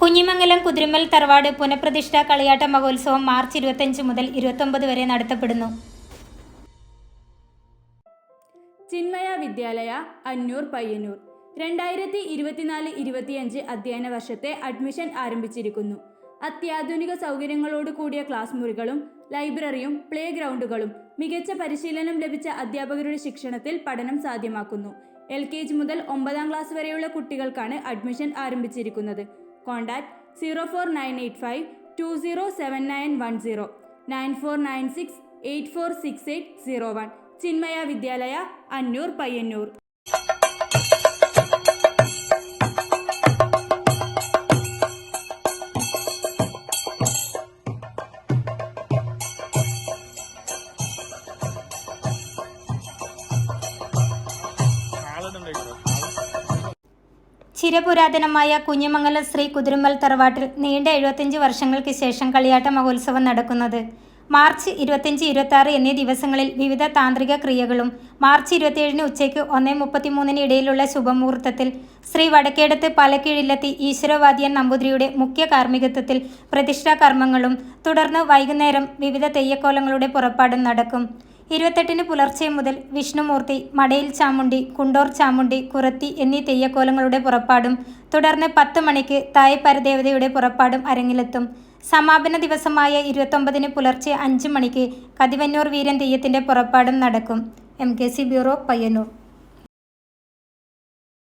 കുഞ്ഞിമംഗലം കുതിരുമൽ തറവാട് പുനഃപ്രതിഷ്ഠ കളിയാട്ട മഹോത്സവം മാർച്ച് ഇരുപത്തഞ്ച് മുതൽ ഇരുപത്തൊമ്പത് വരെ നടത്തപ്പെടുന്നു. ചിന്മയ വിദ്യാലയ അന്നൂർ പയ്യന്നൂർ. രണ്ടായിരത്തി ഇരുപത്തിനാല് ഇരുപത്തിയഞ്ച് അധ്യയന വർഷത്തെ അഡ്മിഷൻ ആരംഭിച്ചിരിക്കുന്നു. അത്യാധുനിക സൗകര്യങ്ങളോട് കൂടിയ ക്ലാസ് മുറികളും ലൈബ്രറിയും പ്ലേ ഗ്രൗണ്ടുകളും മികച്ച പരിശീലനം ലഭിച്ച അധ്യാപകരുടെ ശിക്ഷണത്തിൽ പഠനം സാധ്യമാക്കുന്നു. എൽ കെ ജി മുതൽ ഒമ്പതാം ക്ലാസ് വരെയുള്ള കുട്ടികൾക്കാണ് അഡ്മിഷൻ ആരംഭിച്ചിരിക്കുന്നത്. Contact zero four nine eight five two zero seven nine one zero nine four nine six eight four six eight zero one Chinmaya Vidyalaya Annur Payyanur. ചിരപുരാതനമായ Kunhimangalam Sri Kuthirumal തറവാട്ടിൽ നീണ്ട എഴുപത്തിയഞ്ച് വർഷങ്ങൾക്ക് ശേഷം കളിയാട്ട മഹോത്സവം നടക്കുന്നത്. മാർച്ച് ഇരുപത്തിയഞ്ച് ഇരുപത്തി എന്നീ ദിവസങ്ങളിൽ വിവിധ താന്ത്രിക ക്രിയകളും മാർച്ച് ഇരുപത്തിയേഴിന് ഉച്ചയ്ക്ക് ഒന്നേ മുപ്പത്തിമൂന്നിന് ഇടയിലുള്ള ശുഭമുഹൂർത്തത്തിൽ ശ്രീ വടക്കേടത്ത് പാലക്കീഴിലെത്തി ഈശ്വരവാദിയൻ നമ്പൂതിരിയുടെ മുഖ്യ കാർമ്മികത്വത്തിൽ പ്രതിഷ്ഠാ കർമ്മങ്ങളും തുടർന്ന് വൈകുന്നേരം വിവിധ തെയ്യക്കോലങ്ങളുടെ പുറപ്പാടും നടക്കും. ഇരുപത്തെട്ടിന് പുലർച്ചെ മുതൽ വിഷ്ണുമൂർത്തി മടയിൽ ചാമുണ്ടി കുണ്ടോർ ചാമുണ്ടി കുറത്തി എന്നീ തെയ്യക്കോലങ്ങളുടെ പുറപ്പാടും തുടർന്ന് പത്ത് മണിക്ക് തായ് പരദേവതയുടെ പുറപ്പാടും അരങ്ങിലെത്തും. സമാപന ദിവസമായ ഇരുപത്തൊമ്പതിന് പുലർച്ചെ അഞ്ച് മണിക്ക് കതിവന്നൂർ വീരൻ തെയ്യത്തിന്റെ പുറപ്പാടും നടക്കും. M K C bureau Payyanur.